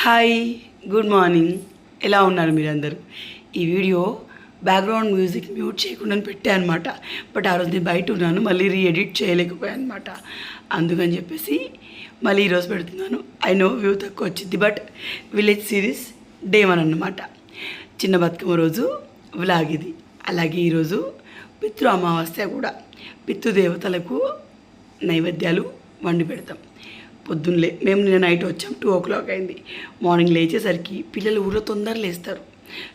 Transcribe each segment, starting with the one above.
Hi good morning ఎలా ఉన్నారు మీరందరూ? ఈ వీడియో బ్యాక్గ్రౌండ్ మ్యూజిక్ మ్యూట్ చేయకుండా పెట్టాను అనమాట బట్ ఆ రోజు నేను బయట ఉన్నాను మళ్ళీ రీఎడిట్ చేయలేకపోయాను అనమాట అందుకని చెప్పేసి మళ్ళీ ఈరోజు పెడుతున్నాను. ఐ నో వ్యూ తక్కువ వచ్చింది but village series day one అన్నమాట. చిన్న బతుకమ్మ రోజు వ్లాగ్ ఇది. అలాగే ఈరోజు పితృ అమావాస్య కూడా. పితృదేవతలకు నైవేద్యాలు వండి పెడతాం. పొద్దున్నలే మేము నిన్న నైట్ వచ్చాం. టూ ఓ క్లాక్ అయింది. మార్నింగ్ లేచేసరికి పిల్లలు ఊళ్ళో తొందరగా లేస్తారు.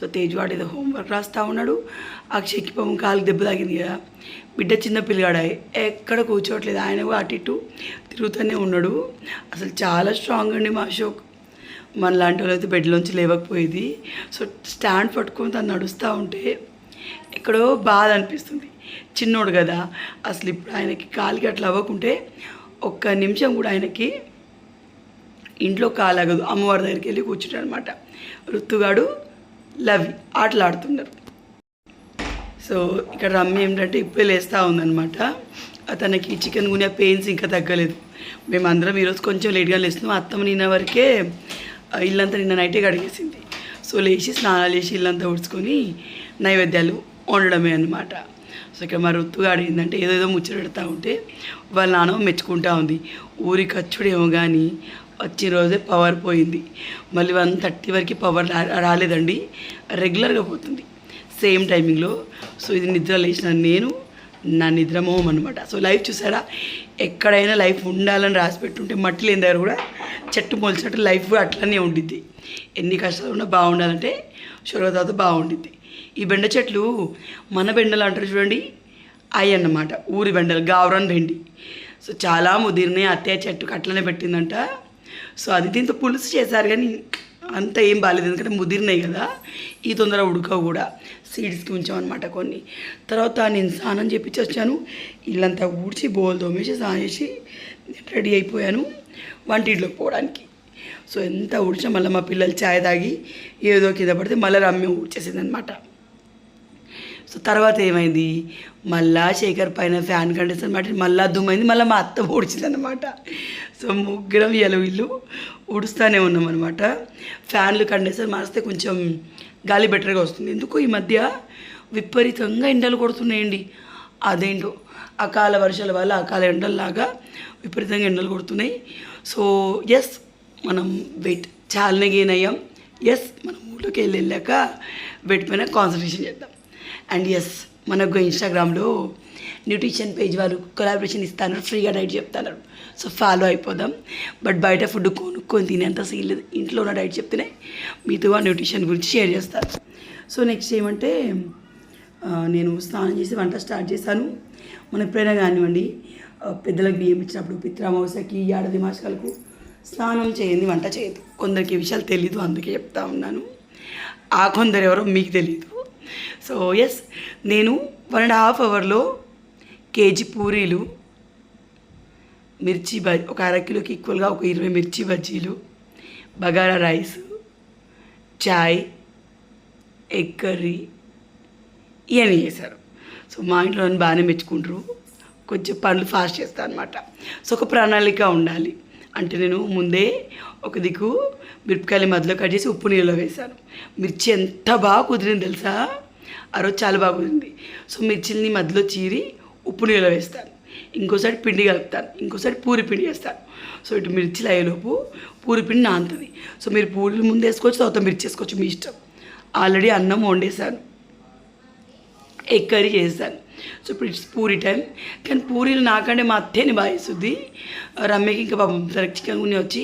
సో తేజ్వాడు ఏదో హోంవర్క్ రాస్తూ ఉన్నాడు. అక్షయ్కి పాపం కాలు దెబ్బ తాగింది కదా. బిడ్డ చిన్న పిల్లగాడే? ఎక్కడ కూర్చోవట్లేదు. ఆయన కూడా అటు ఇటు తిరుగుతూనే ఉన్నాడు. అసలు చాలా స్ట్రాంగ్ అండి మా అశోక్. మన లాంటి వాళ్ళు అయితే బెడ్లోంచి లేవకపోయేది. సో స్టాండ్ పట్టుకొని తను నడుస్తూ ఉంటే ఎక్కడో బాధ అనిపిస్తుంది. చిన్నోడు కదా. అసలు ఇప్పుడు ఆయనకి కాలికి అట్లా అవ్వకుంటే ఒక్క నిమిషం కూడా ఆయనకి ఇంట్లో కాలగదు. అమ్మవారి దగ్గరికి వెళ్ళి కూర్చుంటాడనమాట అనమాట ఋతుగాడు లవి ఆటలాడుతున్నారు సో ఇక్కడ రమ్మి ఏంటంటే ఇప్పుడే లేస్తూ ఉందనమాట తనకి చికెన్ గునే పెయిన్స్ ఇంకా తగ్గలేదు. మేమందరం ఈరోజు కొంచెం లేట్గా లేస్తున్నాం. అత్తమ్మ నిన్న వరకే ఇల్లంతా నిన్న నైటే కడిగేసింది. సో లేచి స్నానాలు చేసి ఇల్లంతా ఉడుచుకొని నైవేద్యాలు వండడమే అనమాట సో ఇక్కడ మా ఋతుగా అడిగిందంటే ఏదేదో ముచ్చటెడతా ఉంటే వాళ్ళ నాన్నమ్మ మెచ్చుకుంటా ఉంది. ఊరి ఖర్చుడేమో కానీ వచ్చిన రోజే పవర్ పోయింది. మళ్ళీ వన్ థర్టీ వరకు పవర్ రాలేదండి. రెగ్యులర్గా పోతుంది. సేమ్ టైమింగ్లో సో ఇది నిద్ర లేచిన నేను నా నిద్రమోహం అనమాట సో లైఫ్ చూసారా? ఎక్కడైనా లైఫ్ ఉండాలని రాసి పెట్టుంటే మట్టి లేని దగ్గర కూడా చెట్టు మొలిచినట్టు లైఫ్ కూడా అట్లనే ఉండిద్ది. ఎన్ని కష్టాలు ఉన్నా బాగుండాలంటే తర్వాత బాగుండిద్ది. ఈ బెండ చెట్లు మన బెండలు అంటారు చూడండి. అవి అన్నమాట. ఊరి బెండలు గావరం బెండి సో చాలా ముదిరినాయి అత్తయ్య చెట్టుకు అట్లనే పెట్టిందంట. సో అది దీంతో పులుసు చేశారు కానీ అంత ఏం బాగాలేదు ఎందుకంటే ముదిరినాయి కదా. ఈ తొందర ఉడకవు కూడా. సీడ్స్కి ఉంచామన్నమాట కొన్ని. తర్వాత నేను స్నానం చేపించి వచ్చాను. ఇల్లంతా ఊడ్చి బోల్ తోమేసి స్నానం చేసి రెడీ అయిపోయాను వంటింట్లోకి పోవడానికి. సో ఎంత ఊడ్చా మళ్ళీ మా పిల్లలు ఛాయ్ తాగి ఏదో కింద పడితే మళ్ళీ రమ్మి ఊడ్చేసింది అనమాట సో తర్వాత ఏమైంది? మళ్ళా శేఖర్ పైన ఫ్యాన్ కండిషన్ మాట మళ్ళా దుమ్మైంది మళ్ళీ మా అత్త ఊడ్చింది అనమాట సో ముగ్గురం ఇలా వీళ్ళు. ఊడుస్తూనే ఉన్నాం అనమాట ఫ్యాన్లు కండిషన్ మారిస్తే కొంచెం గాలి బెటర్గా వస్తుంది. ఎందుకు ఈ మధ్య విపరీతంగా ఎండలు కొడుతున్నాయండి. అదేంటో అకాల వర్షాల వల్ల అకాల ఎండల్లాగా విపరీతంగా ఎండలు కొడుతున్నాయి. సో ఎస్ మనం వెయిట్ చాలానే గెయిన్ అయ్యాం. ఎస్ మనం ఊళ్ళోకి వెళ్ళి వెళ్ళాక వెయిట్ పైన కాన్సన్ట్రేషన్ చేద్దాం. అండ్ ఎస్ మనకు ఇన్స్టాగ్రామ్లో న్యూట్రిషన్ పేజ్ వాళ్ళు కొలాబరేషన్ ఇస్తాను ఫ్రీగా డైట్ చెప్తాను సో ఫాలో అయిపోదాం. బట్ బయట ఫుడ్ కొనుక్కొని తినేంత సీన్ లేదు. ఇంట్లో ఉన్న డైట్ చెప్తేనే మీతో న్యూట్రిషన్ గురించి షేర్ చేస్తాను సో నెక్స్ట్ ఏమంటే నేను స్నానం చేసి వంట స్టార్ట్ చేశాను. మన ఎప్పుడైనా కానివ్వండి పెద్దలకు బియ్యం ఇచ్చినప్పుడు పిత్రామావసకి ఏడాది మాసాలకు స్నానం చేయండి వంట చేయదు కొందరికి విషయాలు తెలీదు అందుకే చెప్తా ఉన్నాను. ఆ కొందరు ఎవరో మీకు తెలీదు. సో ఎస్ నేను వన్ అండ్ హాఫ్ అవర్లో కేజీ పూరీలు మిర్చి బజ్ ఒక అర కిలోకి ఈక్వల్గా ఒక ఇరవై మిర్చి బజ్జీలు bagara rice chai egg curry ఇవన్నీ చేశారు. సో మా ఇంట్లో నన్ను బాగానే మెచ్చుకుంటారు. కొంచెం పనులు ఫాస్ట్ చేస్తాను అనమాట సో ఒక ప్రణాళిక ఉండాలి. అంటే నేను ముందే ఒక దిక్కు మిరపకాయలు మధ్యలో కట్ చేసి ఉప్పు నీళ్ళలో వేశాను. మిర్చి ఎంత బాగా కుదిరింది తెలుసా? ఆ రోజు చాలా బాగా కుదిరింది. సో మిర్చిని మధ్యలో చీరి ఉప్పు నీళ్ళలో వేస్తాను. ఇంకోసారి పిండి కలుపుతాను. ఇంకోసారి పూరి పిండి వేస్తాను. సో ఇటు మిర్చిలు అయ్యేలోపు పూరి పిండి నానుతుంది. సో మీరు పూరీలు ముందు వేసుకోవచ్చు తర్వాత మిర్చి వేసుకోవచ్చు మీ ఇష్టం. ఆల్రెడీ అన్నం వండేసాను ఎగ్ కర్రీ చేస్తాను సో ఇప్పుడు ఇట్స్ పూరి టైం కానీ పూరీలు నాకంటే మా అత్తేని బాగేస్తుంది రమ్మకి రమ్యకి ఇంకా పాపం సరే చికెన్ గుని వచ్చి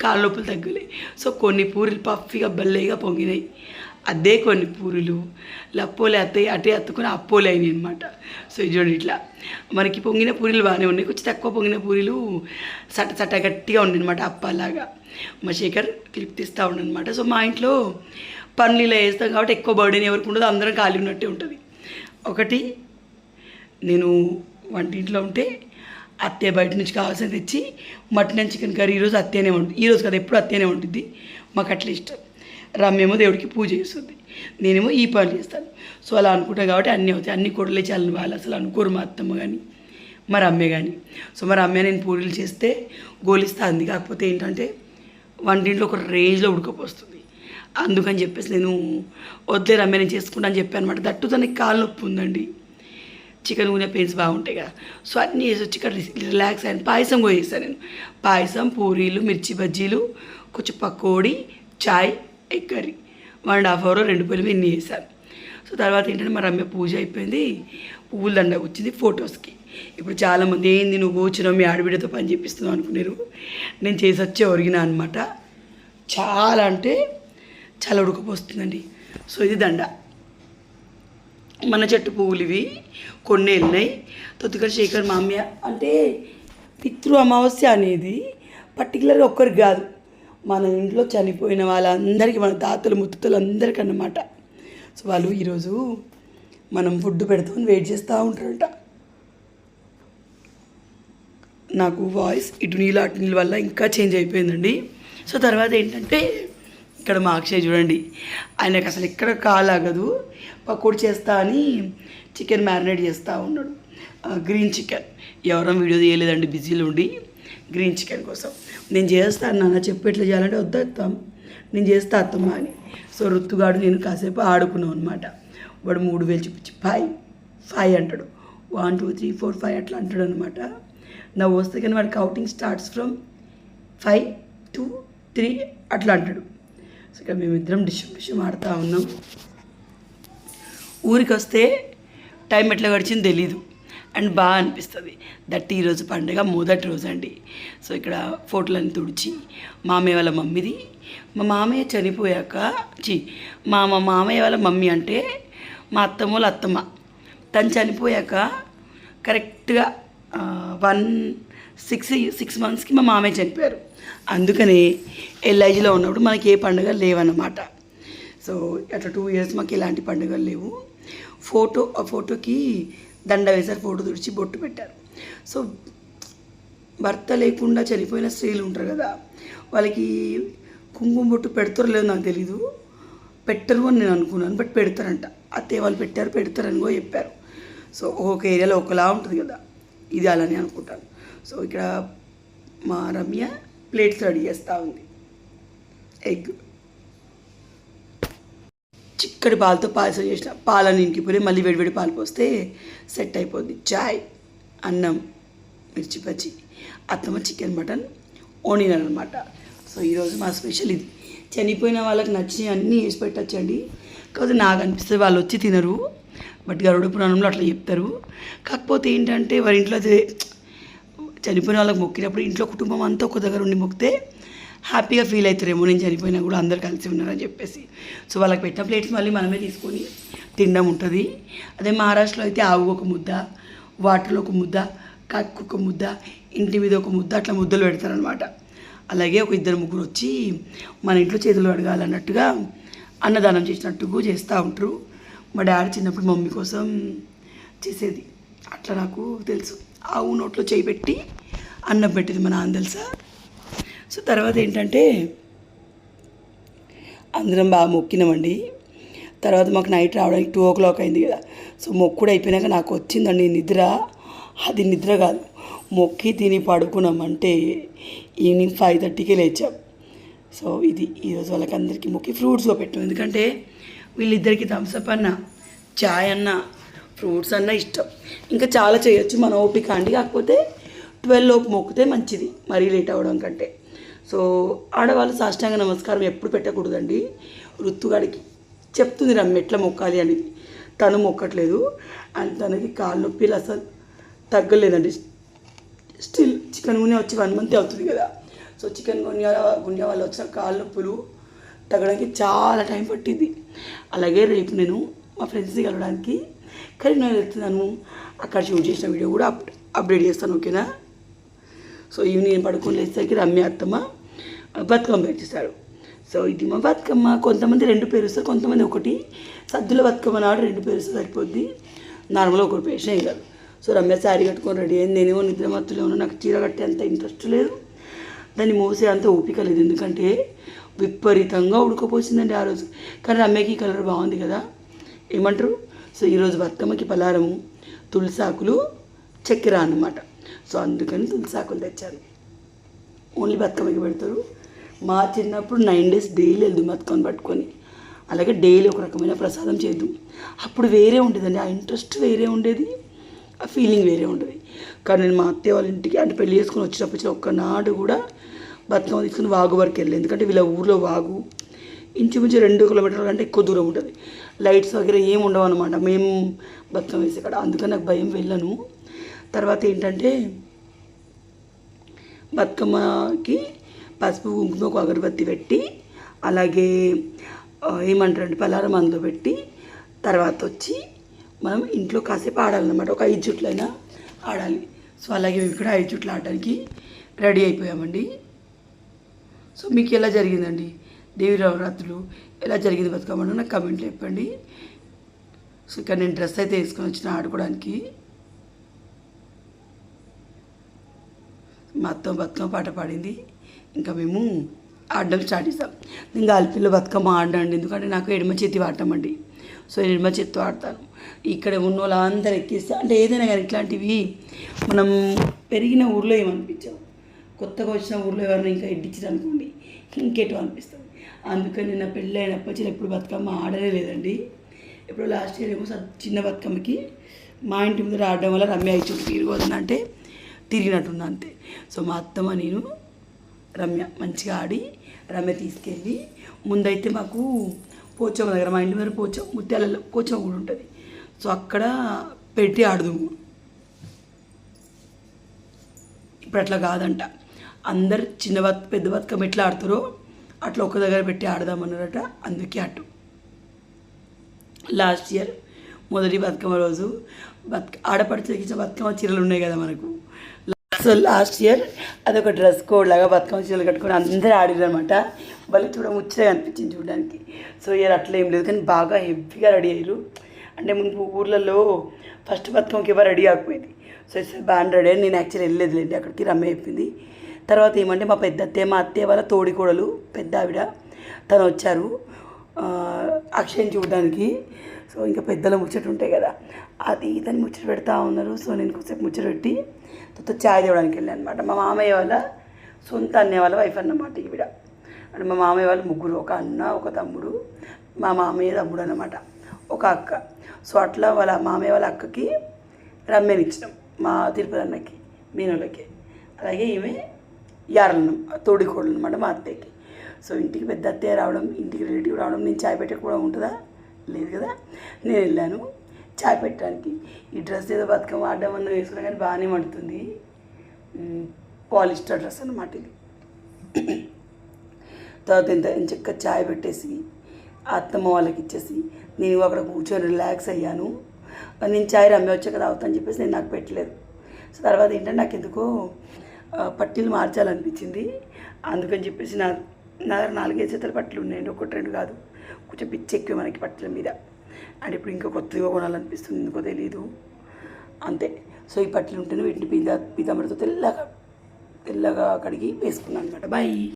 కాళ్ళ నొప్పులు తగ్గలే సో కొన్ని పూరీలు పఫీగా బల్లేగా పొంగినాయి అదే కొన్ని పూరీలు లప్పోలే అత్తయ్య అటే అత్తుకుని అప్పోలే అయినాయి అనమాట సో ఇది చూడండి ఇట్లా మనకి పొంగిన పూరీలు బాగానే ఉన్నాయి కొంచెం తక్కువ పొంగిన పూరీలు సట సట గట్టిగా ఉన్నాయి అనమాట అప్పలాగా మా శేఖర్ క్లిప్ తీస్తూ ఉండనమాట సో మా ఇంట్లో పనులు ఇలా వేస్తాం కాబట్టి ఎక్కువ బర్డెన్ ఎవరికి ఉండదు అందరం ఖాళీ ఉన్నట్టే ఉంటుంది ఒకటి నేను వంటింట్లో ఉంటే అత్తయ్య బయట నుంచి కావాల్సిన తెచ్చి మటన్ చికెన్ కర్రీ ఈరోజు అత్తేనే ఉంటుంది ఈరోజు కదా ఎప్పుడు అత్తేనే ఉంటుంది మాకు అట్లా ఇష్టం. రమ్మేమో దేవుడికి పూజ చేస్తుంది. నేనేమో ఈ పనులు చేస్తాను. సో అలా అనుకుంటాను కాబట్టి అన్నీ అవుతాయి. అన్ని కొడలే చాలని వాళ్ళు అసలు అనుకోరు మా అత్తమ్మ కానీ మరి అమ్మే కానీ సో మరి అమ్మే నేను పూరీలు చేస్తే గోలిస్తా అంది. కాకపోతే ఏంటంటే వంటింట్లో ఒక రేంజ్లో ఉడకపోస్తుంది. అందుకని చెప్పేసి నేను వద్దే రమ్మే నేను చేసుకుంటా అని చెప్పాను అనమాట దట్టు తనకి కాళ్ళు నొప్పి ఉందండి. చికెన్ నూనె పెయిన్స్ బాగుంటాయి కదా. సో అన్నీ వేసి వచ్చి ఇక్కడ రిలాక్స్ అయ్యాను. పాయసం కూడా చేస్తాను నేను. పాయసం పూరీలు మిర్చి బజ్జీలు కొంచెం pakodi chai egg curry. One and half hour రెండు పూలు ఇన్ని చేశాను. సో తర్వాత ఏంటంటే మా రమ్య పూజ అయిపోయింది. పువ్వుల దండ వచ్చింది ఫొటోస్కి. ఇప్పుడు చాలామంది ఏంది నువ్వు కూర్చున్నావు మీ ఆడబిడ్డతో పని చేపిస్తున్నావు అనుకున్నారు. నేను చేసి వచ్చే ఒరిగినా అనమాట చాలా అంటే చాలా ఉడకపోస్తుందండి. సో ఇది దండ. మన చెట్టు పువ్వులు ఇవి కొన్ని వెళ్ళినాయి తొత్తుకర శేఖర్ మామ్య అంటే పితృ అమావాస్య అనేది పర్టికులర్గా ఒక్కరికి కాదు. మన ఇంట్లో చనిపోయిన వాళ్ళందరికీ మన తాతలు ముత్తులు అందరికీ అన్నమాట. సో వాళ్ళు ఈరోజు మనం ఫుడ్ పెడతామని వెయిట్ చేస్తూ ఉంటారంట. నాకు వాయిస్ ఇటు నీళ్ళు అటు నీళ్ళ వల్ల ఇంకా చేంజ్ అయిపోయిందండి. సో తర్వాత ఏంటంటే ఇక్కడ మా అక్షయ్ చూడండి. ఆయనకు అసలు ఎక్కడ కాలాగదు పకోడి చేస్తా అని చికెన్ మ్యారినేట్ చేస్తూ ఉన్నాడు. Green chicken. ఎవరో వీడియో తీయలేదండి బిజీలో ఉండి. గ్రీన్ చికెన్ కోసం. నేను చేస్తాను నాన్న చెప్పు ఎట్లా చేయాలంటే వద్దాం నేను చేస్తా అత్తమ్మ అని. సో రుత్తుగాడు నేను కాసేపు ఆడుకున్నాం అనమాట వాడు మూడు వేలు చూపించి ఫైవ్ ఫైవ్ అంటాడు. One two three four five అట్లా అంటాడు అనమాట నా వస్తే కానీ వాడి counting starts from five two three అట్లా అంటాడు. ఇక ఇక్కడ మేమిద్దరం డిష్ డిషం ఆడుతూ ఉన్నాం. ఊరికి వస్తే టైం ఎట్లా గడిచింది తెలీదు. అండ్ బాగా అనిపిస్తుంది. దట్ ఈరోజు పండుగ మొదటి రోజు అండి సో ఇక్కడ ఫోటోలన్నీ తుడిచి మామయ్య వాళ్ళ మమ్మీది. మా మామయ్య చనిపోయాక చి మా మా మామయ్య వాళ్ళ మమ్మీ అంటే మా అత్తమ్మ వాళ్ళ అత్తమ్మ. తను చనిపోయాక కరెక్ట్గా వన్ సిక్స్ సిక్స్ మంత్స్కి మా మామయ్య చనిపోయారు. అందుకని ఎల్ఐజిలో ఉన్నప్పుడు మనకి ఏ పండుగ లేవన్నమాట. సో అట్లా టూ ఇయర్స్ మాకు ఎలాంటి పండుగలు లేవు. ఫోటో ఆ ఫోటోకి దండ వేశారు ఫోటో తుడిచి బొట్టు పెట్టారు. సో భర్త లేకుండా చనిపోయిన స్త్రీలు ఉంటారు కదా వాళ్ళకి కుంకుమ బొట్టు పెడతారో లేదో నాకు తెలీదు. పెట్టరు అని నేను అనుకున్నాను బట్ పెడతారంట. అత్తయ్య వాళ్ళు పెట్టారు పెడతారని కూడా చెప్పారు. సో ఒక్కొక్క ఏరియాలో ఒకలా ఉంటుంది కదా ఇది అలానే అనుకుంటాను. సో ఇక్కడ మా రమ్య ప్లేట్స్ రెడీ చేస్తూ ఉంది. ఎగ్. చిక్కటి పాలతో పాయసం చేసిన పాలని ఇంకిపోయి మళ్ళీ వేడివేడి పాలు పోస్తే సెట్ అయిపోద్ది. చాయ్ అన్నం మిర్చి పచ్చి అత్తమ్మ చికెన్ మటన్ ఓనియన్ అనమాట సో ఈరోజు మా స్పెషల్ ఇది. చనిపోయిన వాళ్ళకి నచ్చి అన్నీ వేసి పెట్టచ్చండి. కాకపోతే నాకు అనిపిస్తుంది వాళ్ళు వచ్చి తినరు. బట్ గరుడ పురాణంలో అట్లా చెప్తారు. కాకపోతే ఏంటంటే వారి ఇంట్లో చనిపోయిన వాళ్ళకి మొక్కినప్పుడు ఇంట్లో కుటుంబం అంతా ఒక దగ్గర ఉండి మొక్కితే హ్యాపీగా ఫీల్ అవుతారేమో. నేను చనిపోయినా కూడా అందరు కలిసి ఉన్నారని చెప్పేసి. సో వాళ్ళకి పెట్టిన ప్లేట్స్ మళ్ళీ మనమే తీసుకొని తినడం ఉంటుంది. అదే మహారాష్ట్రలో అయితే ఆవు ఒక ముద్ద వాటర్లో ఒక ముద్ద కక్కు ఒక ముద్ద ఇంటి మీద ఒక ముద్ద అట్లా ముద్దలు పెడతారనమాట అలాగే ఒక ఇద్దరు ముగ్గురు వచ్చి మన ఇంట్లో చేతులు అడగాలన్నట్టుగా అన్నదానం చేసినట్టుగా చేస్తూ ఉంటారు. మా డాడీ చిన్నప్పుడు మమ్మీ కోసం చేసేది. అట్లా నాకు తెలుసు. ఆవు నోట్లో చేయి పెట్టి అన్నం పెట్టింది మన నాన్న తెలుసా? సో తర్వాత ఏంటంటే అందరం బాగా మొక్కినామండి. తర్వాత మాకు నైట్ రావడానికి టూ ఓ క్లాక్ అయింది కదా. సో మొక్కుడు అయిపోయినాక నాకు వచ్చిందండి నిద్ర. అది నిద్ర కాదు. మొక్కి తిని పడుకున్నామంటే ఈవినింగ్ ఫైవ్ థర్టీకే లేచాం. సో ఇది ఈరోజు వాళ్ళకి అందరికీ మొక్కి ఫ్రూట్స్లో పెట్టాం. ఎందుకంటే వీళ్ళిద్దరికి థమ్స్అప్ అన్న చాయ్ అన్న ఫ్రూట్స్ అన్న ఇష్టం. ఇంకా చాలా చేయొచ్చు మన ఓపిక అండి. కాకపోతే ట్వెల్వ్ లోపు మొక్కితే మంచిది మరీ లేట్ అవ్వడం కంటే. సో ఆడవాళ్ళు సాష్టాంగ నమస్కారం ఎప్పుడు పెట్టకూడదండి. ఋతుగాడికి చెప్తుంది రమ్మ ఎట్లా మొక్కాలి అని. తను మొక్కట్లేదు. అండ్ తనకి కాళ్ళ నొప్పిలు అసలు తగ్గలేదండి. స్టిల్ చికెన్ గుని వచ్చి వన్ మంత్ అవుతుంది కదా. సో చికెన్ గున్యా గున్యా వాళ్ళు వచ్చిన కాళ్ళ నొప్పులు తగ్గడానికి చాలా టైం పట్టింది. అలాగే రేపు నేను మా ఫ్రెండ్స్ని కలవడానికి కరీంనగర్ వెళ్తున్నాను. అక్కడ షూట్ చేసిన వీడియో కూడా అప్ అప్డేట్ చేస్తాను ఓకేనా? సో ఈవినింగ్ నేను పడుకొని లేచేసరికి రమ్య అత్తమ్మ బతుకమ్మ పెట్టేశారు సో ఇది మా బతుకమ్మ. కొంతమంది రెండు పేరు పేరుస్తారు కొంతమంది ఒకటి. సద్దుల బతుకమ్మ నాడు రెండు పేరుస్తే సరిపోద్ది. నార్మల్గా ఒకటి పేసిన కాదు సో రమ్య శారీ కట్టుకొని రెడీ అయింది. నేనేమో నిద్రమత్తులో ఉన్నా నాకు చీర కట్టే అంత ఇంట్రెస్ట్ లేదు. దాన్ని మోసే అంత ఓపిక లేదు. ఎందుకంటే విపరీతంగా ఉడకపోసిందండి ఆ రోజు. కానీ రమ్యకి కలర్ బాగుంది కదా. ఏమంటారు? సో ఈరోజు బతుకమ్మకి పలారము తులసాకులు చక్కెర అన్నమాట. సో అందుకని తులసాకులు తెచ్చాను ఓన్లీ బతుకమ్మకి పెడతారు. మా చిన్నప్పుడు నైన్ డేస్ డైలీ వెళ్దాం బతుకమ్మని పట్టుకొని. అలాగే డైలీ ఒక రకమైన ప్రసాదం చేద్దాం. అప్పుడు వేరే ఉండేదండి. ఆ ఇంట్రెస్ట్ వేరే ఉండేది. ఆ ఫీలింగ్ వేరే ఉండేది. కానీ నేను మా అత్తయ్య వాళ్ళ ఇంటికి అంటే పెళ్ళి చేసుకొని వచ్చినప్పుడు ఒక్కనాడు కూడా బతుకమ్మ తీసుకుని వాగు వరకు వెళ్ళి ఎందుకంటే వీళ్ళ ఊర్లో వాగు ఇంచుమించు రెండు కిలోమీటర్ల కంటే ఎక్కువ దూరం ఉంటుంది. లైట్స్ వగేరే ఏమి ఉండవు అనమాట మేము బతుకమ్మ వేసే కాడ. అందుకని నాకు భయం వెళ్ళను. తర్వాత ఏంటంటే బతుకమ్మకి పసుపు కుంకుమకు అగరబత్తి పెట్టి అలాగే ఏమంటారంటే పలారం అందులో పెట్టి తర్వాత వచ్చి మనం ఇంట్లో కాసేపు ఆడాలన్నమాట. ఒక ఐదు చుట్లైనా ఆడాలి. సో అలాగే మేము ఇక్కడ ఐదు చుట్లు ఆడడానికి రెడీ అయిపోయామండి. సో మీకు ఎలా జరిగిందండి? దేవి నవరాత్రులు ఎలా జరిగింది బతుకమ్మను నాకు కమెంట్లో చెప్పండి. సో ఇక్కడ నేను డ్రెస్ అయితే వేసుకొని వచ్చిన ఆడుకోవడానికి. మా అత్త బతుకమ్మ పాట పాడింది. ఇంకా మేము ఆడడం స్టార్ట్ చేస్తాం నేను గాలిపిల్ల బతుకమ్మ ఆడండి. ఎందుకంటే నాకు ఎడమ చేతి వాడతామండి. సో నేను ఎడమ చేతితో ఆడతాను. ఇక్కడ ఉన్న వాళ్ళందరూ ఎక్కిస్తే అంటే ఏదైనా కానీ ఇట్లాంటివి మనం పెరిగిన ఊర్లో ఏమనిపించాం కొత్తగా వచ్చిన ఊర్లో ఎవరైనా ఇంకా ఎడ్డించారు అనుకోండి ఇంకేటో అనిపిస్తుంది. అందుకని నా పెళ్ళి అయినప్పటి నుంచి ఎప్పుడు బతుకమ్మ ఆడనే లేదండి. ఇప్పుడు లాస్ట్ ఇయర్ ఏమో చిన్న బతుకమ్మకి మా ఇంటి ముందర ఆడడం వల్ల రమ్య ఇచ్చి తిరిగి అంటే తిరిగినట్టున్నా అంతే. సో మా అత్తమ్మ నేను రమ్య మంచిగా ఆడి రమ్య తీసుకెళ్ళి ముందైతే మాకు పోచమ్మ దగ్గర మా ఇంటి దగ్గర పోచ ముత్యాలలో పోచమ్మ కూడా ఉంటుంది. సో అక్కడ పెట్టి ఆడదుము. ఇప్పుడు అట్లా కాదంట. అందరు చిన్న బతు పెద్ద బతుకమ్మ ఎట్లా ఆడతారో అట్లా ఒక దగ్గర పెట్టి ఆడదామన్నారట అందుకే అటు. లాస్ట్ ఇయర్ మొదటి బతుకమ్మ రోజు బతుక ఆడపడుచులకి ఇచ్చిన బతుకమ్మ చీరలు ఉన్నాయి కదా మనకు. సో లాస్ట్ ఇయర్ అదొక డ్రెస్ కోడ్ లాగా బతుకమ్మ చీరలు కట్టుకొని అందరూ ఆడిరనమాట వాళ్ళు చూడ ముచ్చగా అనిపించింది చూడడానికి. సో ఇయర్ అట్లా ఏం లేదు కానీ బాగా హెవీగా రెడీ అయ్యారు అంటే ముందు ఊర్లలో ఫస్ట్ బతుకమ్మకి ఎవరు రెడీ కాకపోయింది. సో ఇట్స్ బాగా రెడీ అయ్యి నేను యాక్చువల్లీ వెళ్ళలేదులేండి అక్కడికి రమ్మ చెప్పింది. తర్వాత ఏమంటే మా పెద్ద అత్తయ్య మా అత్తయ్య వాళ్ళ తోడికోడలు పెద్ద ఆవిడ తను వచ్చారు. అక్షయం చూడడానికి. సో ఇంకా పెద్దల ముచ్చట ఉంటాయి కదా. అది దాన్ని ముచ్చట పెడతా ఉన్నారు. సో నేను కొంచెంసేపు ముచ్చట పెట్టి తర్వాత ఛాయ్ తేవడానికి వెళ్ళాను అనమాట మా మామయ్య వాళ్ళ సొంత అన్నయ్య వాళ్ళ వైఫ్ అన్నమాట ఈవిడ. అంటే మా మామయ్య వాళ్ళు ముగ్గురు ఒక అన్న ఒక తమ్ముడు. మా మామయ్య తమ్ముడు అనమాట ఒక అక్క. సో అట్లా వాళ్ళ మామయ్య వాళ్ళ అక్కకి రమ్యని ఇచ్చినాం. మా తిరుపతి అన్నకి మీనోళ్ళకి అలాగే ఈమె యారలను తోడికోడలు అనమాట మా అత్తయ్యకి. సో ఇంటికి పెద్ద అత్తయ్య రావడం ఇంటికి రిలేటివ్ రావడం నేను చాయ్ పెట్టక కూడా ఉంటుందా? లేదు కదా. నేను వెళ్ళాను. చాయ్ పెట్టడానికి ఈ డ్రెస్ ఏదో బతుకమ్మ ఆడడం వల్ల వేసుకున్నా కానీ బాగానే మండుతుంది. పాలిస్టర్ డ్రెస్ అనమాట ఇది. తర్వాత ఇంత చక్క చాయ్ పెట్టేసి అత్తమ్మ వాళ్ళకి ఇచ్చేసి నేను అక్కడ కూర్చొని రిలాక్స్ అయ్యాను. నేను చాయ్ రమ్మి వచ్చాక తాగుతాను చెప్పేసి నేను నాకు పెట్టలేదు. సో తర్వాత ఏంటంటే నాకు ఎందుకో పట్టీలు మార్చాలనిపించింది. అందుకని చెప్పేసి నా నా దగ్గర నాలుగైదు చేతుల పట్టలు ఉన్నాయండి ఒకటి రెండు కాదు. కొంచెం పిచ్చి ఎక్కువ మనకి పట్టల మీద. అండ్ ఇప్పుడు ఇంకా కొత్తగా కొనాలనిపిస్తుంది. ఎందుకో తెలీదు. అంతే. సో ఈ పట్టీలు ఉంటేనే వీటిని పీదా పీతామడితో తెల్లగా తెల్లగా కడిగి వేసుకున్నాను అనమాట బాయ్